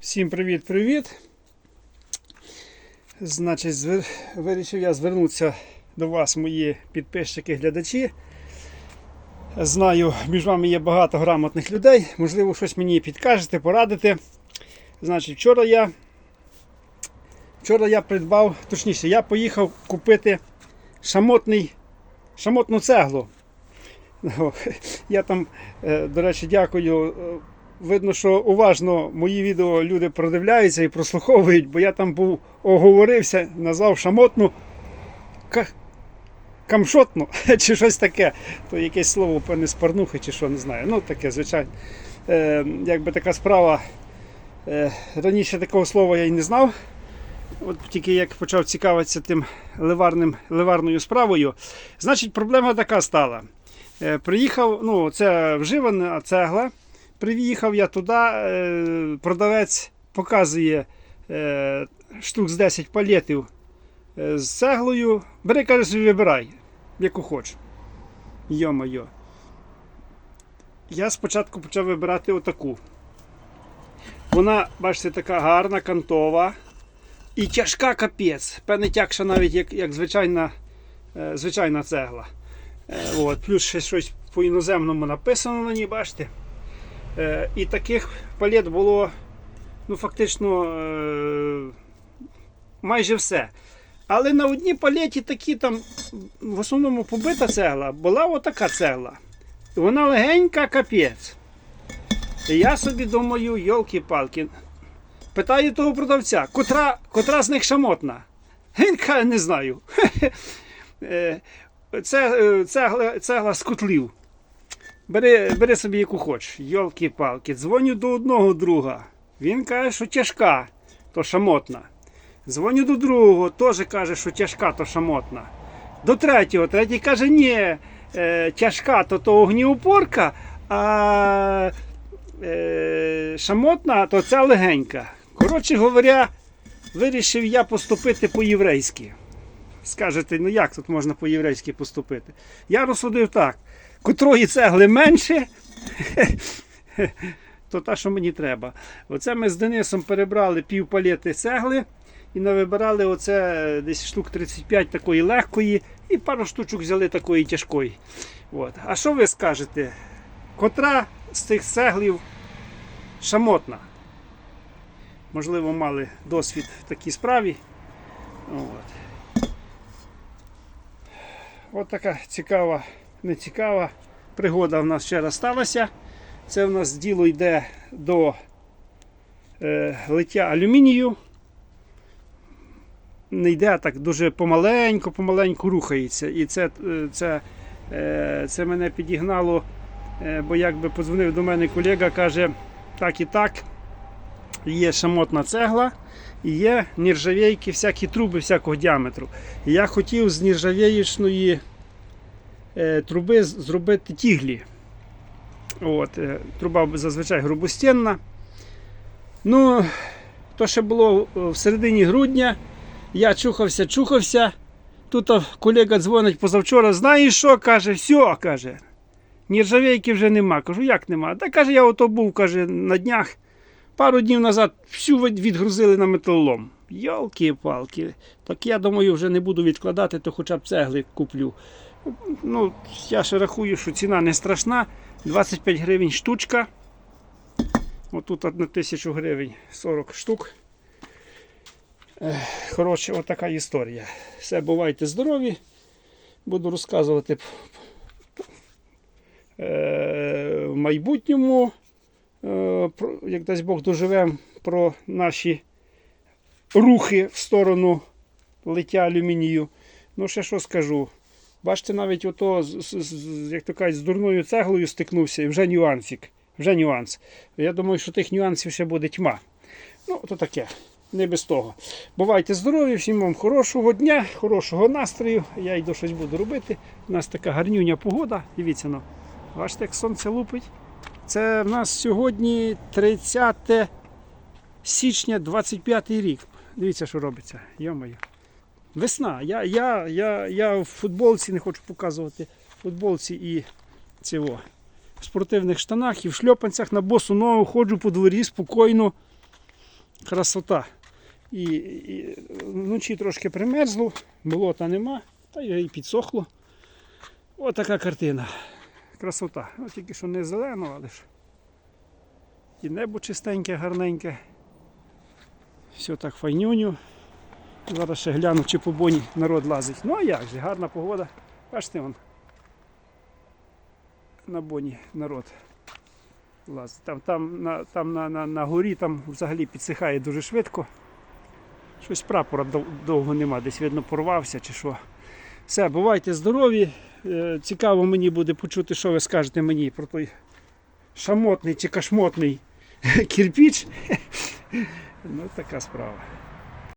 Всім привіт-привіт. Значить, звер... вирішив я звернутися до вас, мої підписчики-глядачі. Знаю, між вами є багато грамотних людей. Можливо, щось мені підкажете, порадите. Значить, вчора я вчора я придбав, точніше, я поїхав купити шамотний, шамотну цеглу. Я там, е, до речі, дякую. Видно, що уважно мої відео люди продивляються і прослуховують, бо я там був оговорився, назвав шамотну ка- камшотну чи щось таке. То якесь слово певне з порнухи чи що, не знаю. Ну таке, звичайно. Е, якби така справа. Е, раніше такого слова я й не знав. От тільки як почав цікавитися тим ливарним, ливарною справою, значить проблема така стала. Е, приїхав, ну, це вживана цегла. Приїхав я туди, е, продавець показує е, штук з 10 палетів е, з цеглою. Бери, каже, вибирай, яку хочеш. Йо-моє. Я спочатку почав вибирати отаку. Вона, бачите, така гарна, кантова. І тяжка капець. Певне тягша навіть як, як звичайна, звичайна цегла. От, плюс ще щось по іноземному написано на ній, бачите. Е, і таких палет було ну, фактично е, майже все. Але на одній палеті такі там, в основному побита цегла, була отака цегла. Вона легенька капець. Я собі думаю, йолки-палки. Питаю того продавця, котра, котра з них шамотна? Він каже, не знаю. Е, Це цегла, цегла з котлів. Бери, бери собі яку хочеш. Йолки-палки. Дзвоню до одного друга. Він каже, що тяжка, то шамотна. Дзвоню до другого, теж каже, що тяжка, то шамотна. До третього, третій каже, ні, е, тяжка, то то огніупорка, а е, шамотна, то ця легенька. Коротше говоря, вирішив я поступити по-єврейськи. Скажете, ну як тут можна по-єврейськи поступити? Я розсудив так котрої цегли менше, то та, що мені треба. Оце ми з Денисом перебрали пів палети цегли і навибирали оце десь штук 35 такої легкої і пару штучок взяли такої тяжкої. От. А що ви скажете? Котра з цих цеглів шамотна? Можливо, мали досвід в такій справі. От. От така цікава нецікава пригода в нас ще раз сталася. Це в нас діло йде до е, лиття алюмінію. Не йде а так дуже помаленьку, помаленьку рухається. І це, е, це, е, це мене підігнало, е, бо якби подзвонив до мене колега, каже, так і так, є шамотна цегла. І є нержавійки, всякі труби всякого діаметру. І я хотів з нержавіючної е, труби зробити тіглі. От, е, труба зазвичай грубостінна. Ну, то ще було в середині грудня. Я чухався, чухався. Тут колега дзвонить позавчора, знаєш що? каже, все, каже. Нержавейки вже нема. Кажу, як нема? Та каже, я ото був каже, на днях. Пару днів назад всю відгрузили на металолом. Йолки-палки. Так я думаю, вже не буду відкладати, то хоча б цегли куплю. Ну, я ще рахую, що ціна не страшна. 25 гривень штучка. Отут на тисячу гривень 40 штук. Коротше, отака історія. Все, бувайте здорові. Буду розказувати е, в майбутньому, е, як дасть Бог доживемо, про наші рухи в сторону лиття алюмінію. Ну, ще що скажу. Бачите, навіть ото, як то кажуть, з дурною цеглою стикнувся і вже нюансик. Вже нюанс. Я думаю, що тих нюансів ще буде тьма. Ну, то таке. Не без того. Бувайте здорові, всім вам хорошого дня, хорошого настрою. Я йду щось буду робити. У нас така гарнюня погода. Дивіться, ну. бачите, як сонце лупить. Це в нас сьогодні 30 січня 25 рік. Дивіться, що робиться. Йо-моє. Весна. Я, я, я, я в футболці не хочу показувати. В футболці і цього. В спортивних штанах і в шльопанцях на босу ногу ходжу по дворі спокійно. Красота. І, і вночі трошки примерзло, болота нема, та й підсохло. Отака картина. Красота. От тільки що не зелено, але ж. І небо чистеньке, гарненьке. Все так файнюню. Зараз ще гляну, чи по боні народ лазить. Ну а як же, гарна погода. Бачите, вон. На боні народ лазить. Там, там, на, там на, на, на горі там взагалі підсихає дуже швидко. Щось прапора довго нема, десь видно порвався чи що. Все, бувайте здорові. Е, Цікаво мені буде почути, що ви скажете мені про той шамотний чи кашмотний кирпіч. Ну, така справа.